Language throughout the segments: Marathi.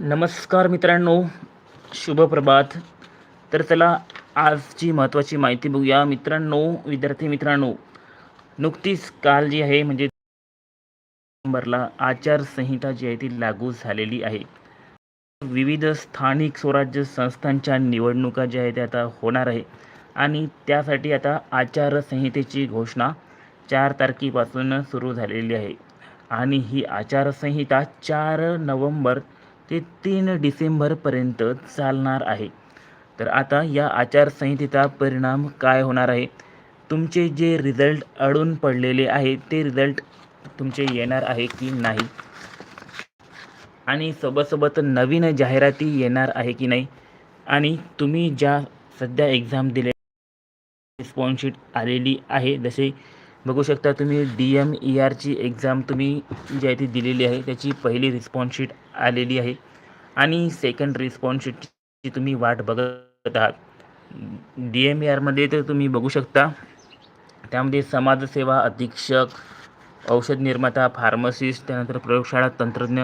नमस्कार मित्रांनो शुभ प्रभात. तर चला आजची महत्त्वाची माहिती बघूया. मित्रांनो विद्यार्थी मित्रांनो नुकतीच काल जी आहे म्हणजे नोव्हेंबरला आचारसंहिता जी आहे ती लागू झालेली आहे. विविध स्थानिक स्वराज्य संस्थांच्या निवडणुका ज्या आहेत त्या आता होणार आहे. आणि त्यासाठी आता आचारसंहितेची घोषणा चार तारखेपासून सुरू झालेली आहे. आणि ही आचारसंहिता चार नोव्हेंबर ते तीन डिसेंबरपर्यंत चालणार आहे. तर आता या आचारसंहितेचा परिणाम काय होणार आहे? तुमचे जे रिझल्ट अडून पडलेले आहे ते रिझल्ट तुमचे येणार आहे की नाही? आणि सोबतसोबत नवीन जाहिराती येणार आहे की नाही? आणि तुम्ही ज्या सध्या एक्झाम दिले रिस्पॉन्सशीट आलेली आहे जसे बघू शकता तुम्ही डी एम ई आरची एक्झाम तुम्ही जी आहे ती दिलेली आहे. त्याची पहिली रिस्पॉन्स शीट आलेली आहे. आणि सेकंड रिस्पॉन्स शीटची तुम्ही वाट बघत आहात. डी एम ई आरमध्ये तर तुम्ही बघू शकता त्यामध्ये समाजसेवा अधीक्षक औषध निर्माता फार्मसिस्ट त्यानंतर प्रयोगशाळा तंत्रज्ञ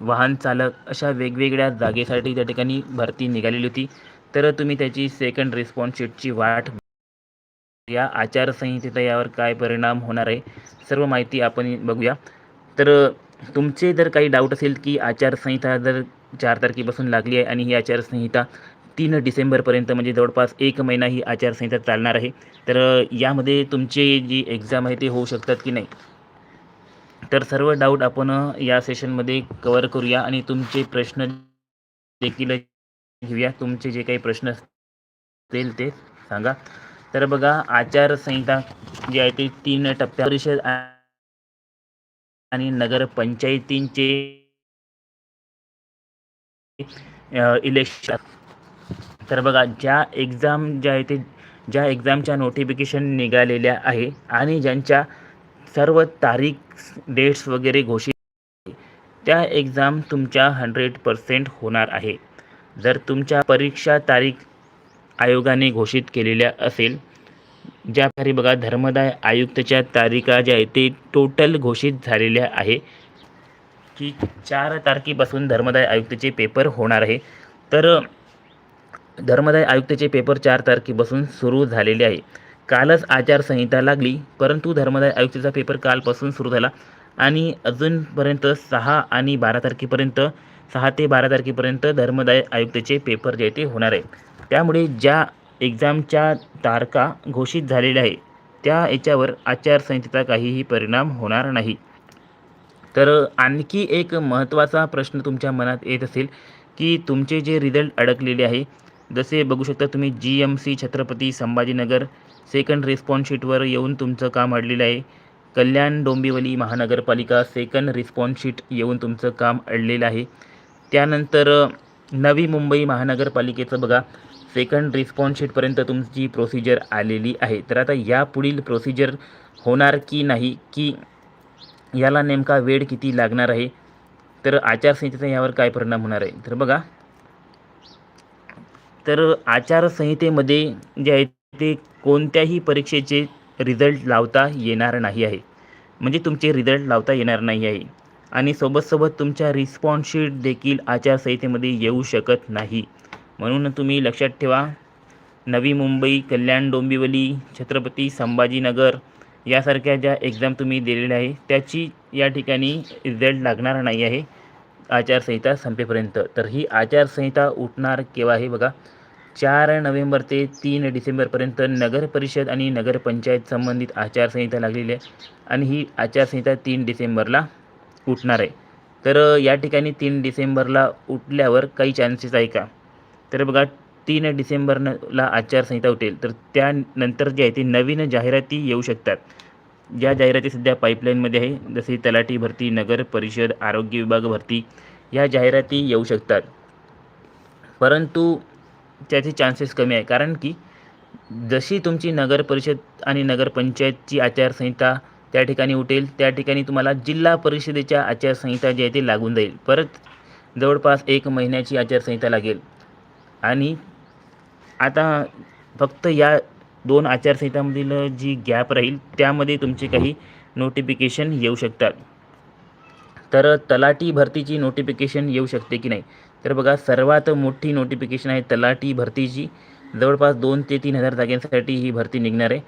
वाहन चालक अशा वेगवेगळ्या जागेसाठी त्या ठिकाणी भरती निघालेली होती. तर तुम्ही त्याची सेकंड रिस्पॉन्स शीटची वाट या आचारसंहितेचा यावर काय परिणाम होणार आहे सर्व माहिती आपण बघूया. तर तुमचे जर काही डाऊट असेल की आचारसंहिता जर चार तारखेपासून लागली आहे आणि ही आचारसंहिता तीन डिसेंबरपर्यंत म्हणजे जवळपास एक महिना ही आचारसंहिता चालणार आहे तर यामध्ये तुमचे जी एक्झाम आहे ते होऊ शकतात की नाही? तर सर्व डाऊट आपण या सेशनमध्ये कवर करूया आणि तुमचे प्रश्न देखील घेऊया. तुमचे जे काही प्रश्न असतील ते सांगा. तर बघा आचारसंहिता जी आहे ती तीन टप्प्या परिषद आणि नगरपंचायतींचे इलेक्शन तर बघा ज्या एक्झाम ज्या आहे ते ज्या एक्झामच्या नोटिफिकेशन निघालेल्या आहे आणि ज्यांच्या सर्व तारीख डेट्स वगैरे घोषित त्या एक्झाम तुमच्या हंड्रेड पर्सेंट होणार आहे. जर तुमच्या परीक्षा तारीख आयोगाने घोषित केलेल्या असेल. ज्या प्रकारे बघा धर्मदाय आयुक्तच्या तारिका ज्या आहेत ते टोटल घोषित झालेल्या आहे. की चार तारखेपासून धर्मदाय आयुक्तचे पेपर होणार आहे. तर धर्मदाय आयुक्तचे पेपर चार तारखेपासून सुरू झालेले आहे. कालच आचारसंहिता लागली परंतु धर्मदाय आयुक्ताचा पेपर कालपासून सुरू झाला. आणि अजूनपर्यंत सहा आणि बारा तारखेपर्यंत सहा ते बारा तारखेपर्यंत धर्मदाय आयुक्तचे पेपर जे ते होणार आहे. त्यामुळे ज्या एक्झामच्या तारखा घोषित झालेल्या आहे त्या याच्यावर आचारसंहितेचा काहीही परिणाम होणार नाही. तर आणखी एक महत्त्वाचा प्रश्न तुमच्या मनात येत असेल की तुमचे जे रिझल्ट अडकलेले आहे जसे बघू शकता तुम्ही G M C Chhatrapati Sambhajinagar second response शीटवर येऊन तुमचं काम अडलेलं आहे. कल्याण डोंबिवली महानगरपालिका सेकंड रिस्पॉन्स शीट येऊन तुमचं काम अडलेलं आहे. त्यानंतर नवी मुंबई महानगरपालिकेचं बघा. सेकंड रिस्पॉन्स शीटपर्यंत तुमची प्रोसिजर आलेली आहे. तर आता यापुढील प्रोसिजर होणार की नाही की याला नेमका वेळ किती लागणार आहे? तर आचारसंहितेचा यावर काय परिणाम होणार आहे? तर बघा. तर आचारसंहितेमध्ये जे आहे ते कोणत्याही परीक्षेचे रिझल्ट लावता येणार नाही आहे. म्हणजे तुमचे रिझल्ट लावता येणार नाही आहे. आणि सोबतसोबत तुमच्या रिस्पॉन्स शीट देखील आचारसंहितेमध्ये येऊ शकत नाही. म्हणून तुम्ही लक्षात ठेवा नवी मुंबई कल्याण डोंबिवली छत्रपती संभाजीनगर यासारख्या ज्या एक्झाम तुम्ही दिलेल्या आहे त्याची या ठिकाणी रिझल्ट लागणार नाही आहे. आचारसंहिता संपेपर्यंत. तर ही आचारसंहिता उठणार केव्हा आहे बघा? चार नोव्हेंबर ते तीन डिसेंबरपर्यंत नगर परिषद आणि नगरपंचायत संबंधित आचारसंहिता लागलेली आहे आणि ही आचारसंहिता तीन डिसेंबरला उठणार आहे. तर या ठिकाणी तीन डिसेंबरला उठल्यावर काही चान्सेस आहे का? तर बघा तीन डिसेंबरला आचारसंहिता उठेल. तर त्यानंतर जे आहे ते नवीन जाहिराती येऊ शकतात. ज्या जाहिराती सध्या पाईपलाईनमध्ये आहे जसे तलाठी भरती नगर परिषद आरोग्य विभाग भरती या जाहिराती येऊ शकतात. परंतु त्याचे चान्सेस कमी आहे. कारण की जशी तुमची नगर परिषद आणि नगरपंचायतची आचारसंहिता त्या ठिकाणी उठेल त्या ठिकाणी तुम्हाला जिल्हा परिषदेच्या आचारसंहिता जी आहे ती लागून जाईल. परत जवळपास एक महिन्याची आचारसंहिता लागेल. आणि आता फक्त या दोन आचारसंहितामधील जी गॅप राहील त्यामध्ये तुमचे काही नोटिफिकेशन येऊ शकतात. तर तलाठी भरतीची नोटिफिकेशन येऊ शकते की नाही? तर बघा सर्वात मोठी नोटिफिकेशन आहे तलाठी भरतीची. जवळपास दोन ते तीन हजार जागांसाठी ही भरती निघणार आहे.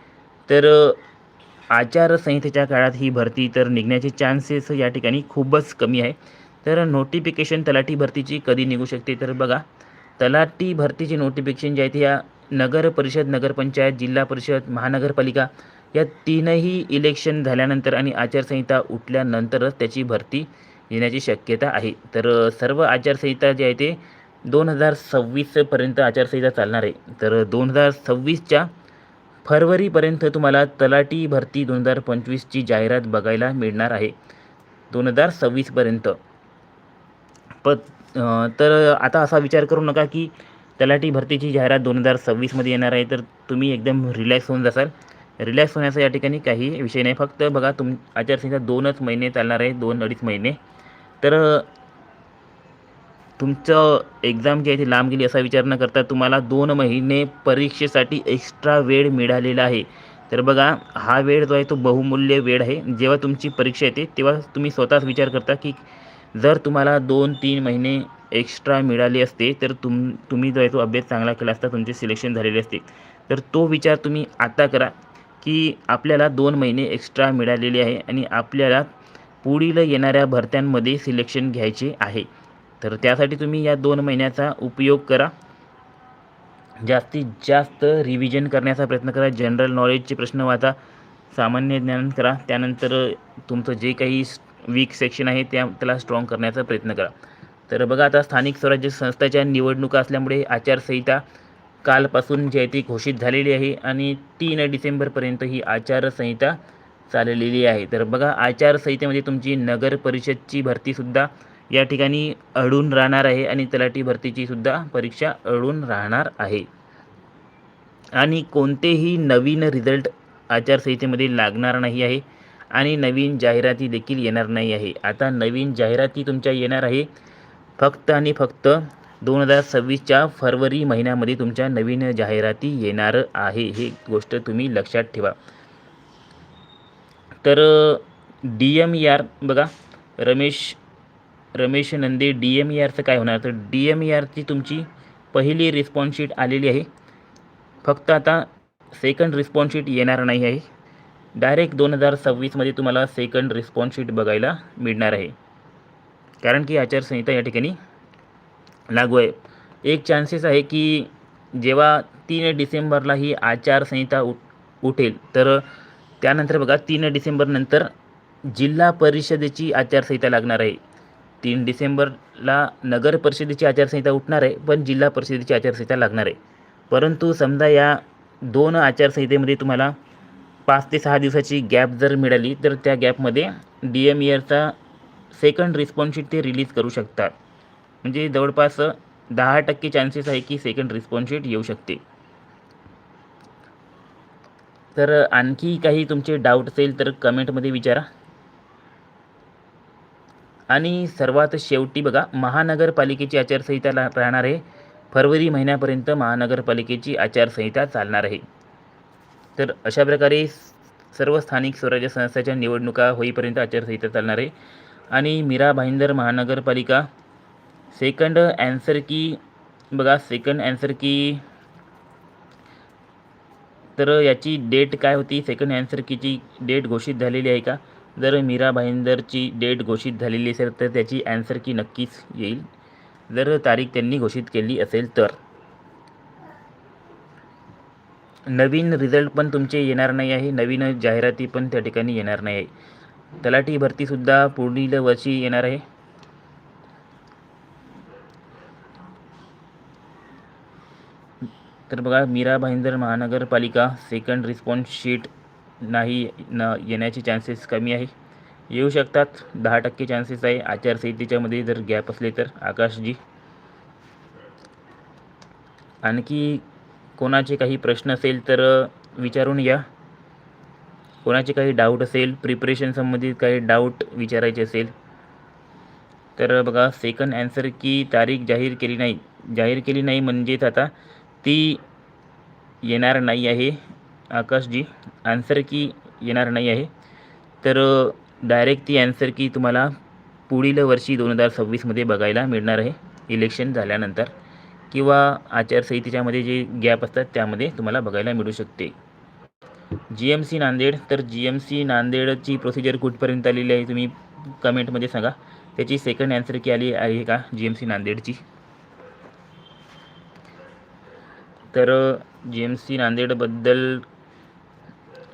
तर आचारसंहितेच्या काळात ही भरती तर निघण्याचे चान्सेस या ठिकाणी खूपच कमी आहे. तर नोटिफिकेशन तलाठी भरतीची कधी निघू शकते? तर बघा तलाठी भरतीची नोटिफिकेशन जी आहे ती या नगर परिषद नगरपंचायत जिल्हा परिषद महानगरपालिका या तीनही इलेक्शन झाल्यानंतर आणि आचारसंहिता उठल्यानंतरच त्याची भरती येण्याची शक्यता आहे. तर सर्व आचारसंहिता जी आहे ते दोन हजार सव्वीसपर्यंत आचारसंहिता चालणार आहे. तर दोन हजार सव्वीसच्या फरवरीपर्यंत तुम्हाला तलाठी भरती दोन हजार पंचवीसची जाहिरात बघायला मिळणार आहे. दोन हजार सव्वीसपर्यंत. प तर आता असा विचार करू नका की तलाठी भरतीची जाहिरात दोन हजार सव्वीसमध्ये येणार आहे तर तुम्ही एकदम रिलॅक्स होऊन जासाल. रिलॅक्स होण्याचा या ठिकाणी काही विषय नाही. फक्त बघा तुम आचारसंहिता दोनच महिने चालणार आहे दोन अडीच महिने. तर तुमचं एक्झाम जी आहे ती लांब गेली असा विचार न करता तुम्हाला दोन महिने परीक्षेसाठी एक्स्ट्रा वेळ मिळालेला आहे. तर बघा हा वेळ जो आहे तो बहुमूल्य वेळ आहे. जेव्हा तुमची परीक्षा येते तेव्हा तुम्ही स्वतःच विचार करता की जर तुम्हाला दोन तीन महिने एक्स्ट्रा मिळाले असते तर तुम तुम्ही जो आहे तो अभ्यास चांगला केला असता तुमचे सिलेक्शन झालेले असते. तर तो विचार तुम्ही आता करा की आपल्याला दोन महिने एक्स्ट्रा मिळालेले आहे आणि आपल्याला पुढील येणाऱ्या भरत्यांमध्ये सिलेक्शन घ्यायचे आहे. तर त्यासाठी तुम्ही या दोन महिन्याचा उपयोग करा. जास्तीत जास्त रिव्हिजन करण्याचा प्रयत्न करा. जनरल नॉलेजचे प्रश्न वाचा. सामान्य ज्ञान करा. त्यानंतर तुमचं जे काही वीक सेक्शन आहे त्या त्याला स्ट्रॉंग करण्याचा प्रयत्न करा. तर बघा आता स्थानिक स्वराज्य संस्थेच्या निवडणुका असल्यामुळे आचारसंहिता कालपासून जी आहे ती घोषित झालेली आहे आणि तीन डिसेंबरपर्यंत ही आचारसंहिता चाललेली आहे. तर बघा आचारसंहितेमध्ये तुमची नगर परिषदची भरतीसुद्धा या ठिकाणी अडून राहणार आहे आणि तलाठी भरतीची सुद्धा परीक्षा अडून राहणार आहे. आणि कोणतेही नवीन रिझल्ट आचारसंहितेमध्ये लागणार नाही आहे. आणि नवीन जाहिराती देखील येणार नाही आहे. आता नवीन जाहिराती तुमच्या येणार आहे. फक्त आणि फक्त दोन हजार सव्वीसच्या फरवरी महिन्यामध्ये तुमच्या नवीन जाहिराती येणार आहे. हे गोष्ट तुम्ही लक्षात ठेवा. तर डी एम ई आर बघा. Ramesh Ramesh Nande D M E आरचं काय होणार? तर डी एम ई आरची तुमची पहिली रिस्पॉन्स शीट आलेली आहे. फक्त आता सेकंड रिस्पॉन्स शीट येणार नाही आहे. डायरेक्ट दोन हजार सव्वीसमध्ये तुम्हाला सेकंड रिस्पॉन्स शीट बघायला मिळणार आहे. कारण की आचारसंहिता या ठिकाणी लागू आहे. एक चान्सेस आहे की जेव्हा तीन डिसेंबरला ही आचारसंहिता उ उठेल तर त्यानंतर बघा तीन डिसेंबरनंतर जिल्हा परिषदेची आचारसंहिता लागणार आहे. तीन डिसेंबरला नगर परिषदेची आचारसंहिता उठणार आहे पण जिल्हा परिषदेची आचारसंहिता लागणार आहे. परंतु समजा या दोन आचारसंहितेमध्ये तुम्हाला पाच ते सहा दिवसाची गॅप जर मिळाली तर त्या गॅपमध्ये डी एम इयरचा सेकंड रिस्पॉन्सशीट ते रिलीज करू शकतात. म्हणजे जवळपास दहा टक्के चान्सेस आहे की सेकंड रिस्पॉन्सशीट येऊ शकते. तर आणखी काही तुमचे डाऊट असेल तर कमेंटमध्ये विचारा. आणि सर्वात शेवटी बघा महानगरपालिकेची आचारसंहिता राहणार आहे. फरवरी महिन्यापर्यंत महानगरपालिकेची आचारसंहिता चालणार आहे. तर अशा प्रकारे सर्व स्थानिक स्वराज्य संस्थांच्या निवडणुका होईपर्यंत आचारसंहिता चालणार आहे. आणि मीरा भाईंदर महानगरपालिका सेकंड ॲन्सर की बघा सेकंड ॲन्सर की तर याची डेट काय होती? सेकंड ॲन्सर कीची डेट घोषित झालेली आहे का? जर मीरा भाईंदरची डेट घोषित झालेली असेल तर त्याची ॲन्सर की नक्कीच येईल. जर तारीख त्यांनी घोषित केली असेल तर. नवीन रिझल्ट पण तुमचे येणार नाही आहे नवीन जाहिराती पण त्या ठिकाणी येणार नाही आहे. तलाठी भरतीसुद्धा पुढील वर्षी येणार आहे. तर बघा मीरा भाईंदर महानगरपालिका सेकंड रिस्पॉन्स शीट नाही न येण्याचे चान्सेस कमी आहे. येऊ शकतात दहा टक्के चान्सेस आहे. आचारसंहितेच्यामध्ये जर गॅप असले तर आकाशजी. आणखी कोणाचे काही प्रश्न असेल तर विचारून या. कोणाचे काही डाऊट असेल प्रिपरेशन संबंधित काही डाऊट विचारायचे असेल तर बघा सेकंड ॲन्सर की तारीख जाहीर केली नाही. जाहीर केली नाही म्हणजेच आता ती येणार नाही आहे आकाशजी. आन्सर की येणार नाही आहे. तर डायरेक्ट ती ॲन्सर की तुम्हाला पुढील वर्षी दोन हजार सव्वीसमध्ये बघायला मिळणार आहे. इलेक्शन झाल्यानंतर. किंवा आचारसंहितेच्यामध्ये जे गॅप असतात त्यामध्ये तुम्हाला बघायला मिळू शकते. जी एम सी नांदेड तर जी एम सी नांदेडची प्रोसिजर कुठपर्यंत आलेली आहे तुम्ही कमेंटमध्ये सांगा. त्याची सेकंड ॲन्सर की आली आहे का जी एम सी नांदेडची? तर जी एम सी नांदेडबद्दल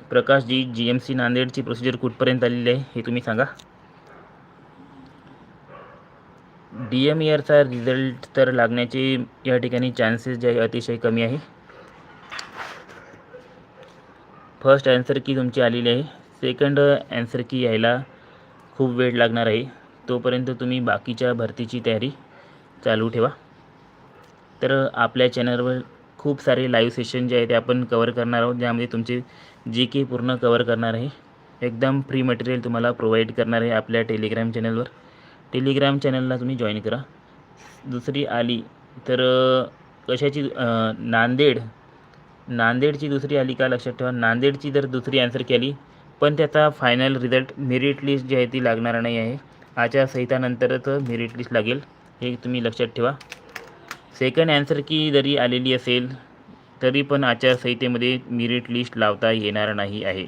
प्रकाशजी जी एम सी नांदेडची प्रोसिजर कुठपर्यंत आलेली आहे हे तुम्ही सांगा. डी एम ईयरचा रिझल्ट तर लागण्याचे या ठिकाणी चान्सेस जे आहे अतिशय कमी आहे. फर्स्ट ॲन्सर की तुमची आलेली आहे. सेकंड ॲन्सर की यायला खूप वेळ लागणार आहे. तोपर्यंत तुम्ही बाकीच्या भरतीची तयारी चालू ठेवा. तर आपल्या चॅनलवर खूप सारे लाईव्ह सेशन जे आहे ते आपण कवर करणार आहोत. ज्यामध्ये तुमचे जी के पूर्ण कवर करणार आहे. एकदम फ्री मटेरियल तुम्हाला प्रोव्हाइड करणार आहे आपल्या टेलिग्राम चॅनलवर टेलिग्राम चॅनलला तुम्ही जॉईन करा. दुसरी आली तर कशाची नांदेड. नांदेडची दुसरी आली का लक्षात ठेवा. नांदेडची जर दुसरी आन्सर केली पण त्याचा फायनल रिझल्ट मेरिट लिस्ट जी आहे ती लागणार नाही आहे. आचारसंहितानंतरच मेरिट लिस्ट लागेल. हे तुम्ही लक्षात ठेवा. सेकंड आन्सर की जरी आलेली असेल तरी पण आचारसंहितेमध्ये मेरिट लिस्ट लावता येणार नाही आहे.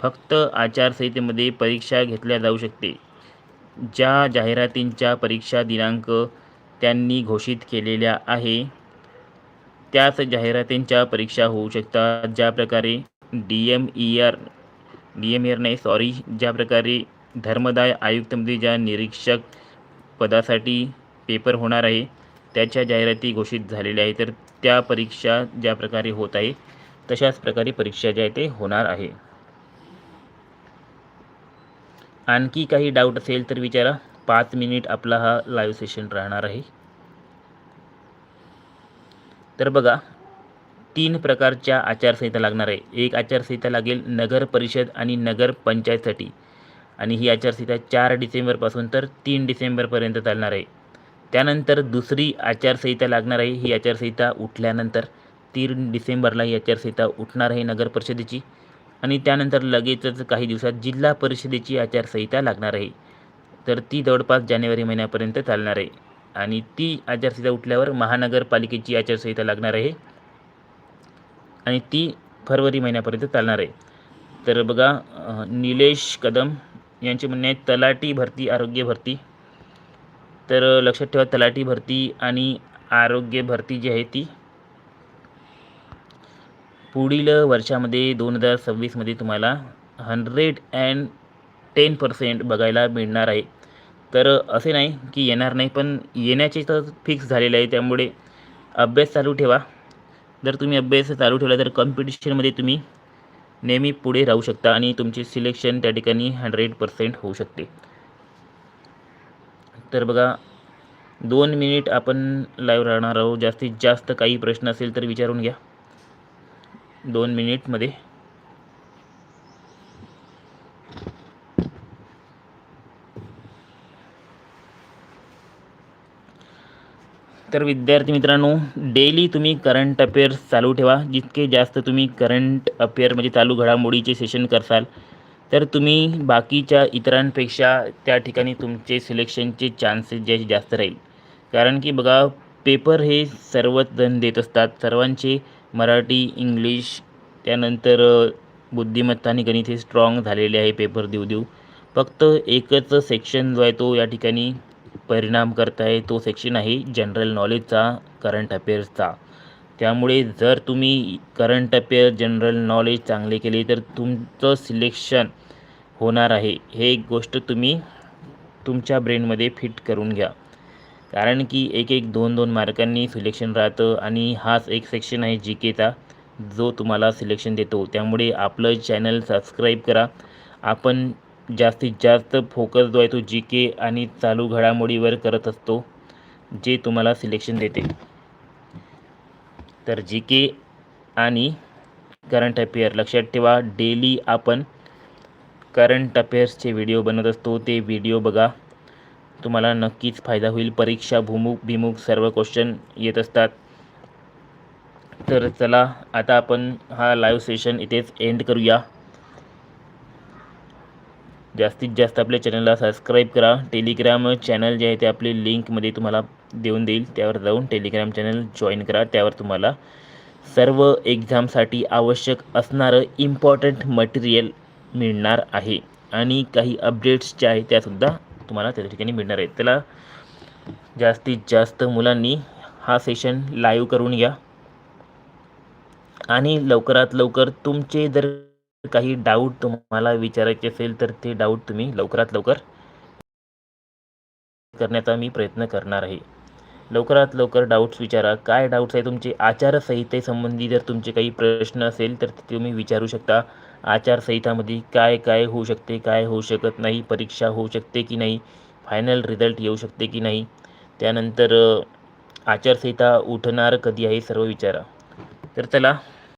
फक्त आचारसंहितेमध्ये परीक्षा घेतल्या जाऊ शकते. ज्या जाहिरातींच्या परीक्षा दिनांक त्यांनी घोषित केलेल्या आहे त्याच जाहिरातींच्या परीक्षा होऊ शकतात ज्या प्रकारे D M E R D M year नाही सॉरी ज्या प्रकारे धर्मदाय आयुक्तमध्ये ज्या निरीक्षक पदासाठी पेपर होणार आहे त्याच्या जाहिराती घोषित झालेल्या आहे तर त्या परीक्षा ज्या प्रकारे होत आहे तशाच प्रकारे परीक्षा ज्या आहे ते होणार आहे. आणखी काही डाऊट असेल तर विचारा. पाच मिनिट आपला हा लाईव्ह सेशन राहणार आहे. तर बघा तीन प्रकारच्या आचारसंहिता लागणार आहे. एक आचारसंहिता लागेल नगर परिषद आणि नगर पंचायतसाठी. आणि ही आचारसंहिता चार डिसेंबरपासून तर तीन डिसेंबरपर्यंत चालणार आहे. त्यानंतर दुसरी आचारसंहिता लागणार आहे. ही आचारसंहिता उठल्यानंतर तीन डिसेंबरला ही आचारसंहिता उठणार आहे नगर परिषदेची. आणि त्यानंतर लगेचच काही दिवसात जिल्हा परिषदेची आचारसंहिता लागणार आहे. तर ती जवळपास जानेवारी महिन्यापर्यंत चालणार आहे. आणि ती आचारसंहिता उठल्यावर महानगरपालिकेची आचारसंहिता लागणार आहे. आणि ती फरवरी महिन्यापर्यंत चालणार आहे. तर बघा निलेश कदम यांचे म्हणणे आहे तलाटी भरती आरोग्य भरती. तर लक्षात ठेवा तलाटी भरती आणि आरोग्य भरती जी आहे ती पुढील वर्षामध्ये दोन हजार सव्वीसमध्ये तुम्हाला हंड्रेड अँड टेन पर्सेंट बघायला मिळणार आहे. तर असे नाही की येणार नाही पण येण्याचे तर फिक्स झालेलं आहे. त्यामुळे अभ्यास चालू ठेवा. जर तुम्ही अभ्यास चालू ठेवला तर कॉम्पिटिशनमध्ये तुम्ही नेहमी पुढे राहू शकता आणि तुमचे सिलेक्शन त्या ठिकाणी हंड्रेड पर्सेंट होऊ शकते. तर बघा दोन मिनिट आपण लाईव्ह राहणार आहोत. जास्तीत जास्त काही प्रश्न असेल तर विचारून घ्या. दोन मिनिटमध्ये तर विद्यार्थी मित्रांनो डेली तुम्ही करंट अफेअर्स चालू ठेवा. जितके जास्त तुम्ही करंट अफेअर म्हणजे चालू घडामोडीचे सेशन करसाल तर तुम्ही बाकीच्या इतरांपेक्षा त्या ठिकाणी तुमचे सिलेक्शनचे चान्सेस जे जास्त राहील. कारण की बघा पेपर हे सर्वच जण देत असतात. सर्वांचे मराठी इंग्लिश त्यानंतर बुद्धिमत्ता आणि गणित हे स्ट्रॉंग झालेले आहे पेपर देऊ देऊ. फक्त एकच सेक्शन जो आहे तो या ठिकाणी परिणाम करत आहे तो सेक्शन आहे जनरल नॉलेजचा करंट अफेअर्सचा त्यामुळे जर तुम्ही करंट अफेअर जनरल नॉलेज चांगले केले तर तुमचं सिलेक्शन होणार आहे. हे एक गोष्ट तुम्ही तुमच्या ब्रेनमध्ये फिट करून घ्या. कारण की एक एक दोन दोन मार्कांनी सिलेक्शन राहतं आणि हाच एक सेक्शन आहे जी केचा जो तुम्हाला सिलेक्शन देतो. त्यामुळे आपलं चॅनल सबस्क्राईब करा. आपण जास्तीत जास्त फोकस जो आहे तो जी के आणि चालू घडामोडीवर करत असतो जे तुम्हाला सिलेक्शन देते. तर जी के आणि करंट अफेअर लक्षात ठेवा डेली आपण करंट अफेअर्सचे व्हिडिओ बनवत असतो. ते व्हिडिओ बघा. तुम्हाला नक्कीच फायदा होईल. परीक्षा भूमुख भिमुख सर्व क्वेश्चन येत असतात. तर चला आता आपण हा लाईव्ह सेशन इथेच एंड करूया. जास्तीत जास्त आपल्या चॅनलला सबस्क्राईब करा. टेलिग्राम चॅनल जे आहे ते आपले लिंकमध्ये तुम्हाला देऊन देईल. त्यावर जाऊन टेलिग्राम चॅनल जॉईन करा. त्यावर तुम्हाला सर्व एक्झामसाठी आवश्यक असणारं इम्पॉर्टंट मटेरियल मिळणार आहे. आणि काही अपडेट्स ज्या आहेत त्यासुद्धा तुम्हाला त्या ठिकाणी मिळणार आहेत त्याला जास्तीत जास्त मुलांनी हा सेशन लाईव्ह करून घ्या. आणि लवकरात लवकर तुमचे जर काही डाऊट तुम्हाला विचारायचे असेल तर ते डाऊट तुम्ही लवकरात लवकर करण्याचा मी प्रयत्न करणार आहे. लवकरात लवकर डाऊट्स विचारा. काय डाऊट्स आहे तुमचे? आचारसंहितेसंबंधी जर तुमचे काही प्रश्न असेल तर ते तुम्ही विचारू शकता. आचारसंहितामध्ये काय काय होऊ शकते काय होऊ शकत नाही परीक्षा होऊ शकते की नाही फायनल रिझल्ट येऊ शकते की नाही त्यानंतर आचारसंहिता उठणार कधी आहे सर्व विचारा. तर चला